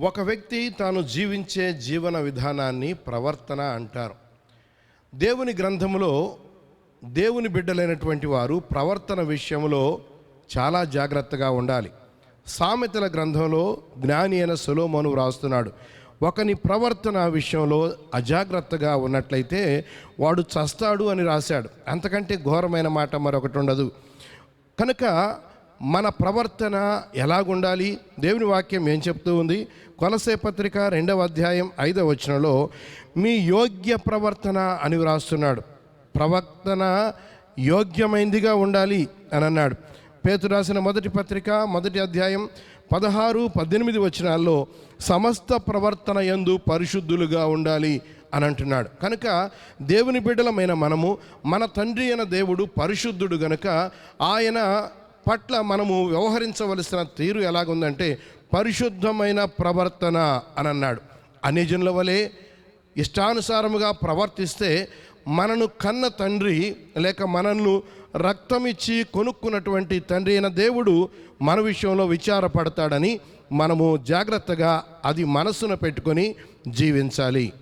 ఒక వ్యక్తి తాను జీవించే జీవన విధానాన్ని ప్రవర్తన అంటారు. దేవుని గ్రంథంలో దేవుని బిడ్డలైనటువంటి వారు ప్రవర్తన విషయంలో చాలా జాగ్రత్తగా ఉండాలి. సామెతల గ్రంథంలో జ్ఞాని అయిన సులోమోను వ్రాస్తున్నాడు. ఒకని ప్రవర్తన విషయంలో అజాగ్రత్తగా ఉన్నట్లయితే వాడు చస్తాడు అని రాశాడు. అంతకంటే ఘోరమైన మాట మరొకటి ఉండదు. కనుక మన ప్రవర్తన ఎలాగుండాలి? దేవుని వాక్యం ఏం చెప్తూ ఉంది? కొలసే పత్రిక రెండవ అధ్యాయం ఐదవ వచనంలో మీ యోగ్య ప్రవర్తన అని వ్రాస్తున్నాడు. ప్రవర్తన యోగ్యమైందిగా ఉండాలి అని అన్నాడు. పేతు రాసిన మొదటి పత్రిక మొదటి అధ్యాయం పదహారు పద్దెనిమిది వచనాల్లో సమస్త ప్రవర్తన ఎందు పరిశుద్ధులుగా ఉండాలి అని అంటున్నాడు. కనుక దేవుని బిడ్డలమైన మనము మన తండ్రి అయిన దేవుడు పరిశుద్ధుడు గనుక ఆయన పట్ల మనము వ్యవహరించవలసిన తీరు ఎలాగుందంటే పరిశుద్ధమైన ప్రవర్తన అని అన్నాడు అన్యజనుల వలె ఇష్టానుసారముగా ప్రవర్తిస్తే మనను కన్న తండ్రి లేక మనల్ని రక్తమిచ్చి కొనుక్కున్నటువంటి తండ్రి అయిన దేవుడు మన విషయంలో విచారపడతాడని మనము జాగ్రత్తగా అది మనసున పెట్టుకొని జీవించాలి.